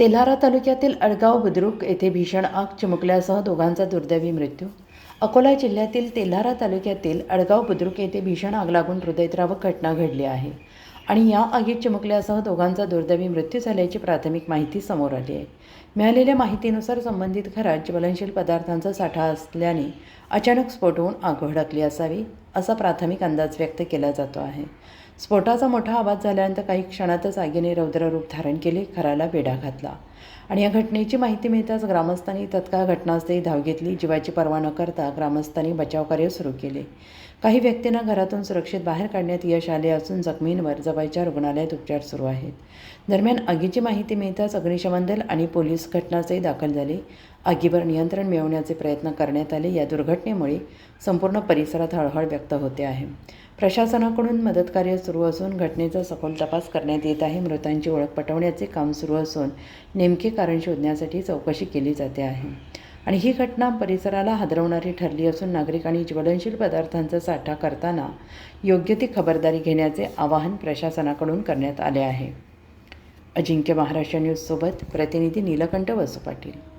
तेल्हारा तालुक्यातील अडगाव बुद्रुक येथे भीषण आग चिमुकल्यासह दोघांचा दुर्दैवी मृत्यू. अकोला जिल्ह्यातील तेल्हारा तालुक्यातील अडगाव बुद्रुक येथे भीषण आग लागून हृदयद्रावक घटना घडली आहे. आणि या आगीत चिमकल्यासह दोघांचा दुर्दैवी मृत्यू झाल्याची प्राथमिक माहिती समोर आली आहे. मिळालेल्या माहितीनुसार संबंधित घरात ज्वलनशील पदार्थांचा साठा असल्याने अचानक स्फोट होऊन आग भडकली असावी असा प्राथमिक अंदाज व्यक्त केला जातो आहे. स्फोटाचा मोठा आवाज झाल्यानंतर काही क्षणातच आगीने रौद्ररूप धारण केले घराला वेढा घातला. आणि या घटनेची माहिती मिळताच ग्रामस्थांनी तत्काळ घटनास्थळी धाव घेतली. जीवाची पर्वा न करता ग्रामस्थांनी बचावकार्य सुरू केले. काही व्यक्तींना घरातून सुरक्षित बाहेर काढण्यात यश आले असून जखमींवर जवळच्या रुग्णालयात उपचार सुरू आहेत. दरम्यान आगीची माहिती मिळताच अग्निशमन दल आणि पोलीस घटनास्थळी दाखल झाले. आगीवर नियंत्रण मिळवण्याचे प्रयत्न करण्यात आले. या दुर्घटनेमुळे संपूर्ण परिसरात हळहळ व्यक्त होते आहे. प्रशासनाकडून मदतकार्य सुरू असून घटनेचा सखोल तपास करण्यात येत आहे. मृतांची ओळख पटवण्याचे काम सुरू असून नेमके कारण शोधण्यासाठी चौकशी केली जाते आहे. आणि ही घटना परिसराला हादरवणारी ठरली असून नागरिकांनी ज्वलनशील पदार्थांचा साठा करताना योग्य ती खबरदारी घेण्याचे आवाहन प्रशासनाकडून करण्यात आले आहे. अजिंक्य महाराष्ट्र न्यूजसोबत प्रतिनिधी नीलकंठ वसू पाटील.